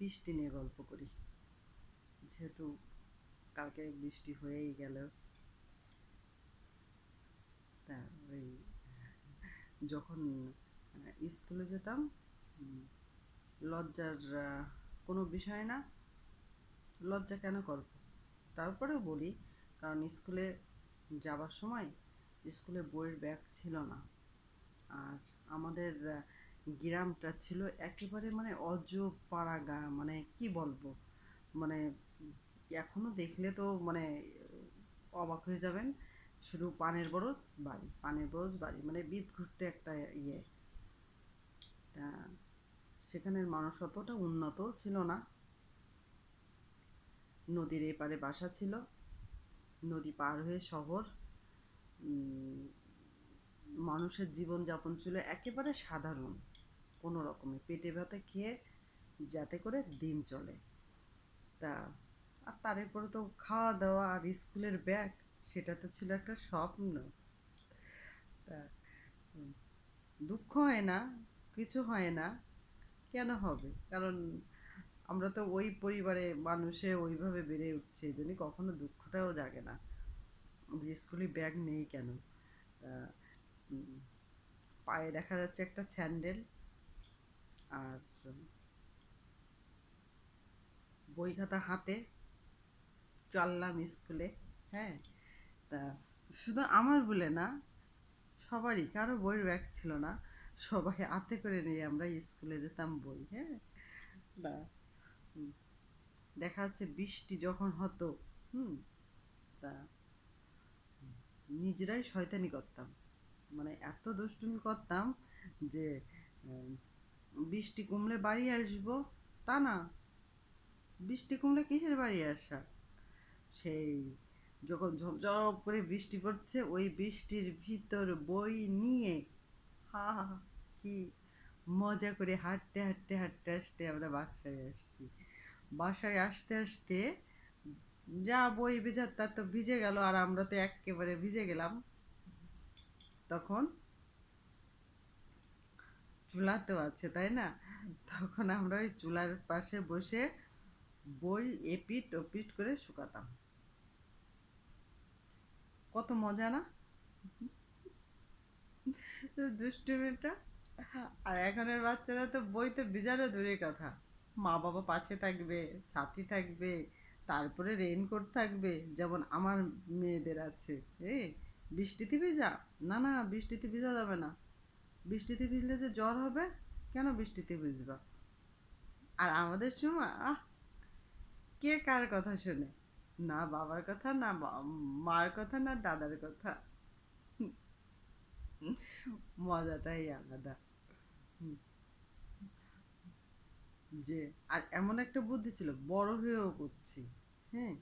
বৃষ্টি নিয়ে গল্প করি। যেহেতু কালকে বৃষ্টি হয়েই গেল। তা ওই যখন স্কুলে যেতাম লজ্জার কোনো বিষয় না, লজ্জা কেন করব? তারপরেও বলি, কারণ স্কুলে যাবার সময় স্কুলে বইয়ের ব্যাগ ছিল না। আর আমাদের গ্রামটা ছিল একেবারে মানে অজ পাড়া গা মানে কি বলব? মানে এখনও দেখলে তো মানে অবাক হয়ে যাবেন। শুধু পানের বরজ বাড়ি, পানের বরজ বাড়ি মানে বিদ ঘুরতে একটা ইয়ে। তা সেখানের মানুষ অতটা উন্নত ছিল না। নদীর এপারে বাসা ছিল। নদী পার হয়ে শহর। মানুষের জীবনযাপন ছিল একেবারে সাধারণ। কোনো রকমে পেটে ভাতে খেয়ে যাতে করে দিন চলে। তা, আর তার এরপরে তো খাওয়া দাওয়া আর স্কুলের ব্যাগ, সেটা তো ছিল একটা স্বপ্ন। তা দুঃখ হয় না, কিছু হয় না, কেন হবে? কারণ আমরা তো ওই পরিবারে মানুষে ওইভাবে বেড়ে উঠছে, এই জন্যই কখনো দুঃখটাও জাগে না। যে স্কুলে ব্যাগ নেই কেন? পায়ে দেখা যাচ্ছে একটা স্যান্ডেল আর বই খাতা হাতে চললাম স্কুলে হ্যাঁ? তা শুধু আমার বলে না সবারই কারও বইয়ের ব্যাগ ছিল না সবাই হাতে করে নিয়ে আমরা স্কুলে যেতাম বই হ্যাঁ? তা দেখা যাচ্ছে বৃষ্টি যখন হতো হুম? তা নিজেরাই শয়তানি করতাম। মানে এত দুষ্টুমি করতাম যে বৃষ্টি কমলে বাড়ি আসব, তা না? বৃষ্টি কমলে কিসের বাড়ি আসা? সেই যখন ঝপঝপ করে বৃষ্টি পড়ছে, ওই বৃষ্টির ভিতর বই নিয়ে হা হা কি মজা করে হাঁটতে হাঁটতে হাঁটতে হাঁটতে আমরা বাসায় আসছি। বাসায় আসতে আসতে যা বই ভেজার তার তো ভিজে গেল, আর আমরা তো একেবারে ভিজে গেলাম। তখন চুলা তো আছে, তাই না? তখন আমরা ওই চুলার পাশে বসে বই এপিট ওপিট করে শুকাতাম। কত মজা না? দুষ্টুমিটা আর এখনের বাচ্চারা তো বই তো বিজারও দূরের কথা। মা বাবা পাশে থাকবে সাথী থাকবে, তারপরে রেইনকোট থাকবে, যেমন আমার মেয়েদের আছে, এই বৃষ্টিতে ভিজা? না না, বৃষ্টিতে ভিজা যাবে না। বৃষ্টিতে ভিজলে যে জ্বর হবে? কেন বৃষ্টিতে ভিজবা? আর আমাদের সময়, আহ, কে কার কথা শোনে? না বাবার কথা, না মার কথা, না দাদার কথা। মজাটাই আলাদা। যে, আর এমন একটা বুদ্ধি ছিল, বড় হয়েও করছি হ্যাঁ?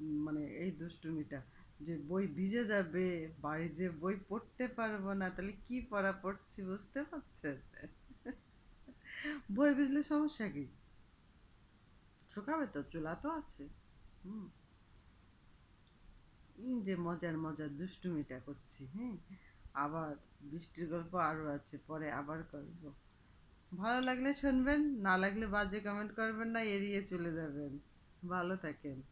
মানে এই দুষ্টুমিটা। যে বই ভিজে যাবে বাড়ি যে বই পড়তে পারব না, তাহলে কি পড়া পড়ছি বুঝতে পারছেন? বই ভিজলে সমস্যা কি? শুকাবে তো, চুলা তো আছে। হুম। যে মজার মজার দুষ্টুমিটা করছি হ্যাঁ? আবার বৃষ্টির গল্প আরও আছে, পরে আবার করব। ভালো লাগলে শুনবেন, না লাগলে বাজে কমেন্ট করবেন না, এড়িয়ে চলে যাবেন। ভালো থাকেন।